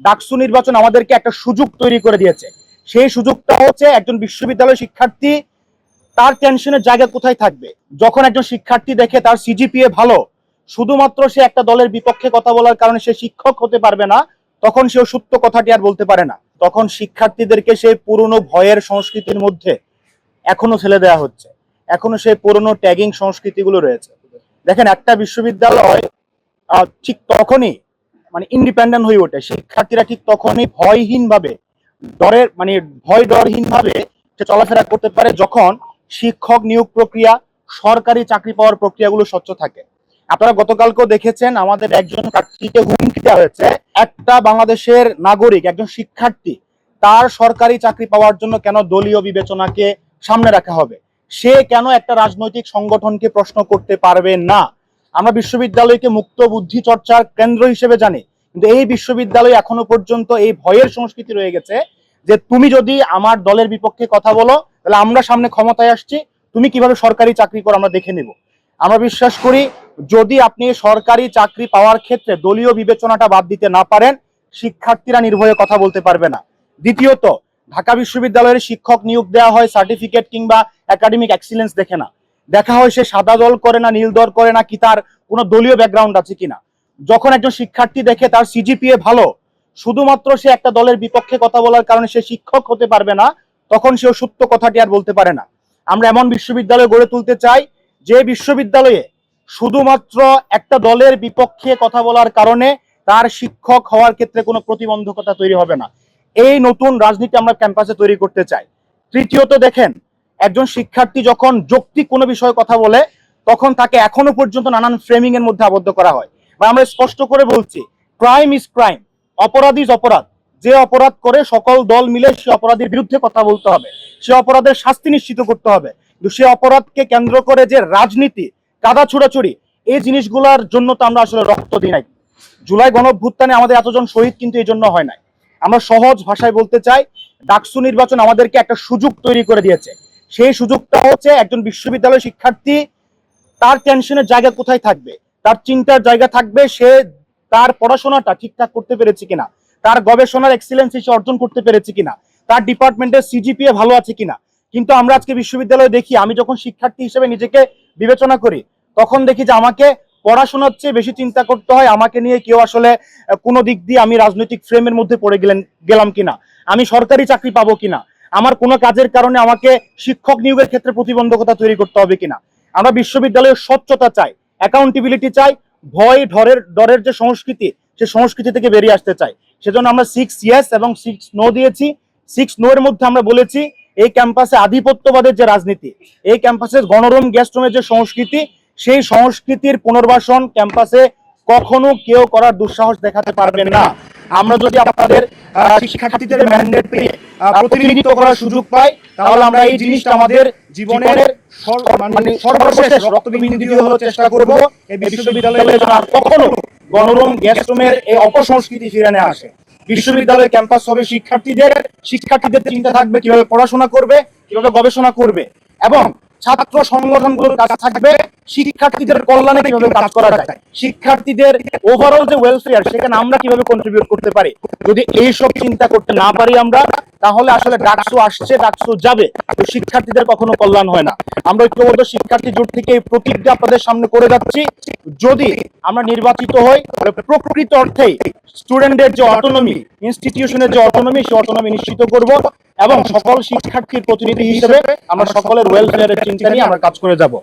ডাকসু নির্বাচন আমাদেরকে একটা সুযোগ তৈরি করে দিয়েছে। সেই সুযোগটা হচ্ছে একজন বিশ্ববিদ্যালয় শিক্ষার্থী, তার টেনশনের জায়গা কোথায় থাকবে? যখন একজন শিক্ষার্থী দেখে তার সিজিপিএ ভালো, শুধুমাত্র সে একটা দলের বিপক্ষে কথা বলার কারণে সে শিক্ষক হতে পারবে না, তখন সে সত্য কথাটি আর বলতে পারে না। তখন শিক্ষার্থীদেরকে সেই পুরনো ভয়ের সংস্কৃতির মধ্যে এখনও ছেলে দেওয়া হচ্ছে। এখনও সেই পুরনো ট্যাগিং সংস্কৃতিগুলো রয়েছে। দেখেন একটা বিশ্ববিদ্যালয় ঠিক তখনই মানে ইন্ডিপেন্ডেন্ট হয়ে ওঠে। শিক্ষার্থীরা ঠিক তখনই ভয়হীন ভাবে ডরের মানে ভয় ডরহীন ভাবে সে চলাফেরা করতে পারে যখন শিক্ষক নিয়োগ প্রক্রিয়া, সরকারি চাকরি পাওয়ার প্রক্রিয়াগুলো স্বচ্ছ থাকে। আপনারা গতকালকেও দেখেছেন আমাদের একজন প্রার্থীকে হুমকি দেওয়া হয়েছে। একটা বাংলাদেশের নাগরিক, একজন শিক্ষার্থী, তার সরকারি চাকরি পাওয়ার জন্য কেন দলীয় বিবেচনাকে সামনে রাখা হবে? সে কেন একটা রাজনৈতিক সংগঠনকে প্রশ্ন করতে পারবে না? আমরা বিশ্ববিদ্যালয়কে মুক্ত বুদ্ধি চর্চার কেন্দ্র হিসেবে জানি। কিন্তু এই বিশ্ববিদ্যালয় এখনও পর্যন্ত এই ভয়ের সংস্কৃতি রয়ে গেছে যে তুমি যদি আমার দলের বিপক্ষে কথা বলো, তাহলে আমরা সামনে ক্ষমতায় আসছি, তুমি কীভাবে সরকারি চাকরি করো আমরা দেখে নেব। আমরা বিশ্বাস করি, যদি আপনি সরকারি চাকরি পাওয়ার ক্ষেত্রে দলীয় বিবেচনাটা বাদ দিতে না পারেন, শিক্ষার্থীরা নির্ভয়ে কথা বলতে পারবে না। দ্বিতীয়ত, ঢাকা বিশ্ববিদ্যালয়ের শিক্ষক নিয়োগ দেওয়া হয়, সার্টিফিকেট কিংবা একাডেমিক এক্সিলেন্স দেখে না। দেখা হয় সে সাদা দল করে না, নীল দল করে না কি তার কোনো দলীয় ব্যাকগ্রাউন্ড আছে কিনা। যখন একজন শিক্ষার্থী দেখে তার সিজিপিএ ভালো, শুধুমাত্র সে একটা দলের বিপক্ষে কথা বলার কারণে সে শিক্ষক হতে পারবে না, তখন সে সত্য কথাটি আর বলতে পারে না। আমরা এমন বিশ্ববিদ্যালয় গড়ে তুলতে চাই, যে বিশ্ববিদ্যালয়ে শুধুমাত্র একটা দলের বিপক্ষে কথা বলার কারণে তার শিক্ষক হওয়ার ক্ষেত্রে কোনো প্রতিবন্ধকতা তৈরি হবে না। এই নতুন রাজনীতি আমরা ক্যাম্পাসে তৈরি করতে চাই। তৃতীয়ত দেখেন একজন শিক্ষার্থী যখন যৌক্তিক কোনো বিষয়ে কথা বলে, তখন তাকে এখনও পর্যন্ত নানান ফ্রেমিং এর মধ্যে আবদ্ধ করা হয়। বা আমরা স্পষ্ট করে বলছি ক্রাইম ইজ ক্রাইম অপরাধ ইজ অপরাধ। যে অপরাধ করে সকল দল মিলে সে অপরাধের বিরুদ্ধে কথা বলতে হবে। সে অপরাধের শাস্তি নিশ্চিত করতে হবে। কিন্তু সে অপরাধকে কেন্দ্র করে যে রাজনীতি, কাদা ছুড়াছুড়ি, এই জিনিসগুলোর জন্য তো আমরা আসলে রক্ত দিই নাই। জুলাই গণভ্যুত্থানে আমাদের এতজন শহীদ কিন্তু এই জন্য হয় নাই। আমরা সহজ ভাষায় বলতে চাই, ডাকসু নির্বাচন আমাদেরকে একটা সুযোগ তৈরি করে দিয়েছে। সেই সুযোগটা হচ্ছে একজন বিশ্ববিদ্যালয় শিক্ষার্থী, তার টেনশনের জায়গা কোথায় থাকবে? তার চিন্তার জায়গা থাকবে, সে তার পড়াশোনাটা ঠিকঠাক করতে পেরেছে কিনা? তার গবেষণার এক্সিলেন্স সে অর্জন করতে পেরেছে কিনা? তার ডিপার্টমেন্টের সিজিপিএ ভালো আছে কিনা? কিন্তু আমরা আজকে বিশ্ববিদ্যালয়ে দেখি, আমি যখন শিক্ষার্থী হিসেবে নিজেকে বিবেচনা করি, তখন দেখি যে আমাকে পড়াশোনার চেয়ে বেশি চিন্তা করতে হয়, আমাকে নিয়ে কেউ আসলে কোনো দিক দিয়ে আমি রাজনৈতিক ফ্রেমের মধ্যে পড়ে গেলেন, গেলাম কিনা? আমি সরকারি চাকরি পাবো কিনা? আমার কোনো কাজের কারণে আমাকে শিক্ষক নিয়োগের ক্ষেত্রে প্রতিবন্ধকতা তৈরি করতে হবে কিনা? আমরা বিশ্ববিদ্যালয়ের স্বচ্ছতা চাই অ্যাকাউন্টেবিলিটি চাই, ভয়, ডরের ডরের যে সংস্কৃতি, সে সংস্কৃতি থেকে বেরিয়ে আসতে চাই। সেজন্য আমরা সিক্স ইয়েস এবং সিক্স নো দিয়েছি। সিক্স নো এর মধ্যে আমরা বলেছি, এই ক্যাম্পাসে আধিপত্যবাদের যে রাজনীতি, এই ক্যাম্পাসের গণরুম গেস্ট যে সংস্কৃতি, সেই সংস্কৃতির পুনর্বাসন ক্যাম্পাসে কখনো কেউ করার দুঃসাহস দেখাতে পারবেন না। আমরা যদি আপনাদের শিক্ষার্থীদের ম্যান্ডেট পেয়ে প্রতিনিধিত্ব করার সুযোগ পাই তাহলে আমরা এই জিনিসটা আমাদের জীবনের মানে সর্বশেষ রক্তবিন্দু হলেও চেষ্টা করব এই বিশ্ববিদ্যালয়ে কখনো গণরুম গেস্ট রুমের এই অপসংস্কৃতি ফিরে নিয়ে আসে বিশ্ববিদ্যালয় ক্যাম্পাস হবে শিক্ষার্থীদের শিক্ষার্থীদের চিন্তা থাকবে কীভাবে পড়াশোনা করবে কীভাবে গবেষণা করবে এবং ছাত্র সংগঠনগুলোর কাজ থাকবে শিক্ষার্থীদের কল্যাণে কীভাবে কাজ করা যায়? শিক্ষার্থীদের ওভারঅল যে ওয়েলফেয়ার সেখানে আমরা কীভাবে কন্ট্রিবিউট করতে পারি? যদি এইসব চিন্তা করতে না পারি আমরা তাহলে আসলে ডাকসু আসছে ডাকসু যাবে। তো শিক্ষার্থীদের কখনো কল্যাণ হয় না। আমরা ঐক্যবদ্ধ শিক্ষার্থী জোট থেকে এই প্রতিজ্ঞা আপনাদের সামনে করে যাচ্ছি। যদি আমরা নির্বাচিত হই তাহলে প্রকৃত অর্থেই স্টুডেন্টদের যে অটোনমি ইনস্টিটিউশনের যে অটোনমি সেই অটোনমি নিশ্চিত করব এবং সকল শিক্ষার্থীর প্রতিনিধি হিসেবে আমরা সকলের ওয়েলফেয়ারের চিন্তা নিয়ে আমরা কাজ করে যাব।